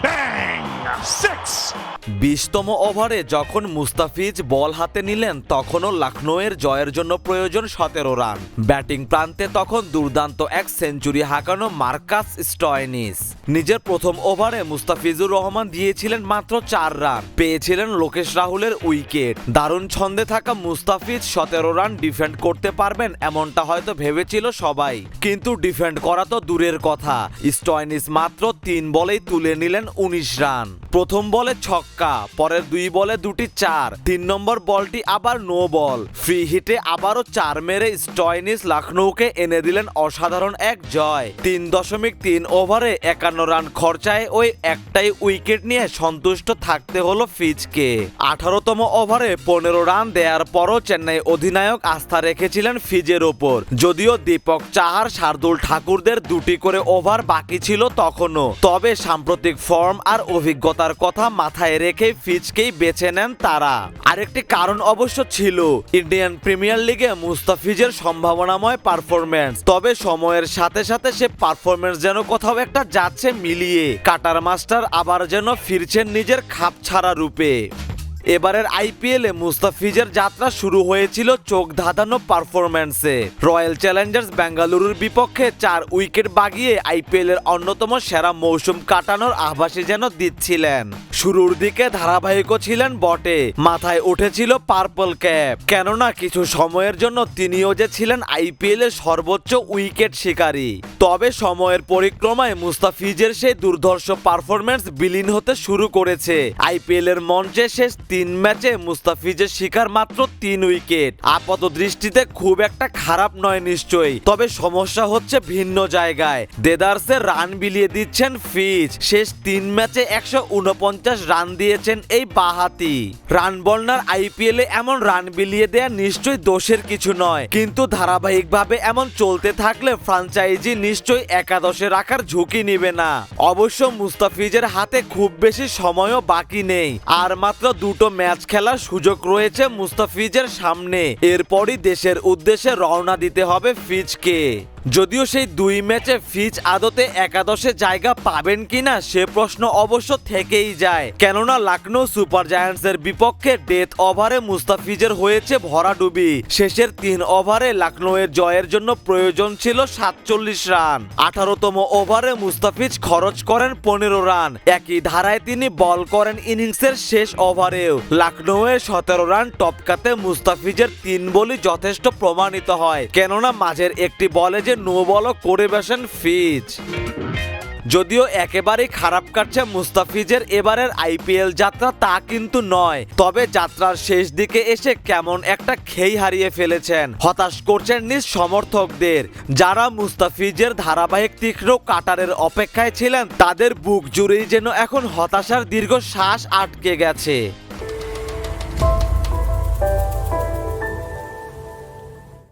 Bang! বিশতম ওভারে যখন মুস্তাফিজ বল হাতে নিলেন, তখনও লখনৌয়ের জয়ের জন্য প্রয়োজন সতেরো রান। ব্যাটিং প্রান্তে তখন দুর্দান্ত এক সেঞ্চুরি হাঁকানো মার্কাস স্টয়নিস। নিজের প্রথম ওভারে মুস্তাফিজুর রহমান দিয়েছিলেন মাত্র চার রান। পেয়েছিলেন লোকেশ রাহুলের উইকেট। দারুণ ছন্দে থাকা মুস্তাফিজ সতেরো রান ডিফেন্ড করতে পারবেন এমনটা হয়তো ভেবেছিল সবাই। কিন্তু ডিফেন্ড করা তো দূরের কথা। স্টয়নিস মাত্র তিন বলেই তুলে নিলেন উনিশ রান। প্রথম বলে ছক্কা, পরের দুই বলে দুটি চার, তিন নম্বর বলটি আবার নো বল ফ্রি হিটে আবারও চার মেরে স্টয়নিস লখনৌকে এনে দিলেন অসাধারণ এক জয়। তিন দশমিক তিন ওভারে একান্ন রান খরচায় ওই একটাই উইকেট নিয়ে সন্তুষ্ট থাকতে হলো ফিজকে আঠারোতম ওভারে পনেরো রান দেওয়ার পরও চেন্নাই অধিনায়ক আস্থা রেখেছিলেন ফিজের ওপর। যদিও দীপক চাহার, শার্দুল ঠাকুরদের দুটি করে ওভার বাকি ছিল তখনও। তবে সাম্প্রতিক ফর্ম আর অভিজ্ঞতার কথা মাথায় রেখে ফিজকেই বেছে নেন তারা। আরেকটি কারণ অবশ্য ছিল, ইন্ডিয়ান প্রিমিয়ার লিগে মুস্তাফিজের সম্ভাবনাময় পারফরমেন্স তবে সময়ের সাথে সাথে সে পারফরমেন্স যেন কোথাও একটা যাচ্ছে মিলিয়ে, কাটার মাস্টার আবার যেন ফিরছেন নিজের খাপ ছাড়া রূপে। এবারের আইপিএলে মুস্তাফিজের যাত্রা শুরু হয়েছিল চোখ ধাঁধানো পারফরম্যান্সে। রয়্যাল চ্যালেঞ্জার্স বেঙ্গালুরুর বিপক্ষে চার উইকেট বাগিয়ে আইপিএল এর অন্যতম সেরা মৌসুম কাটানোর আভাসই যেন দিচ্ছিলেন। শুরুর দিকে ধারাবাহিকও ছিলেন বটে, মাথায় উঠেছিল পার্পল ক্যাপ। কেননা কিছু সময়ের জন্য তিনিও যে ছিলেন আইপিএল এর সর্বোচ্চ উইকেট শিকারী। তবে সময়ের পরিক্রমায় মুস্তাফিজের সেই দুর্ধর্ষ পারফরমেন্স বিলীন হতে শুরু করেছে। আইপিএল এর মঞ্চে শেষ তিন ম্যাচে মুস্তাফিজের শিকার মাত্র তিন উইকেট। আপাত দৃষ্টিতে খুব একটা খারাপ নয় নিশ্চয়ই, তবে সমস্যা হচ্ছে ভিন্ন জায়গায়। দেদার্সে রান বিলিয়ে দিচ্ছেন ফিজ। শেষ তিন ম্যাচে একশো উনপঞ্চাশ রান দিয়েছেন এই বাহাতি। রান বলনার আইপিএলে এমন রান বিলিয়ে দেয়া নিশ্চয়ই দোষের কিছু নয়, কিন্তু ধারাবাহিকভাবে এমন চলতে থাকলে ফ্রাঞ্চাইজি নিশ্চয়ই একাদশে রাখার ঝুঁকি নিবে না। অবশ্য মুস্তাফিজের হাতে খুব বেশি সময়ও বাকি নেই, আর মাত্র দুটো ম্যাচ খেলার সুযোগ রয়েছে মুস্তাফিজের সামনে। এরপরই দেশের উদ্দেশ্যে রওনা দিতে হবে ফিজকে। যদিও সেই দুই ম্যাচে ফিজ আদতে একাদশে জায়গা পাবেন কিনা সে প্রশ্ন অবশ্য থেকেই যায়। কেননা লখনৌ সুপার জায়ান্টসের বিপক্ষে ডেথ ওভারে মুস্তাফিজের হয়েছে ভরাডুবি। শেষের তিন ওভারে লখনৌয়ের জয়ের জন্য প্রয়োজন ছিল সাতচল্লিশ রান। আঠারোতম ওভারে মুস্তাফিজ খরচ করেন পনেরো রান। একই ধারায় তিনি বল করেন ইনিংসের শেষ ওভারেও। লখনৌয়ের সতেরো রান টপকাতে মুস্তাফিজের তিন বলি যথেষ্ট প্রমাণিত হয়। কেননা মাঝের একটি বলে যে নো বলও করে বসেন ফিজ। যদিও একেবারেই খারাপ কাটছে মুস্তাফিজের এবারের আইপিএল যাত্রা তা কিন্তু নয়। তবে যাত্রার শেষ দিকে এসে কেমন একটা খেই হারিয়ে ফেলেছেন। হতাশ করছেন নিজ সমর্থকদের। যারা মুস্তাফিজের ধারাবাহিক তীক্ষ্ণ কাটারের অপেক্ষায় ছিলেন, তাদের বুক জুড়েই যেন এখন হতাশার দীর্ঘ শ্বাস আটকে গেছে।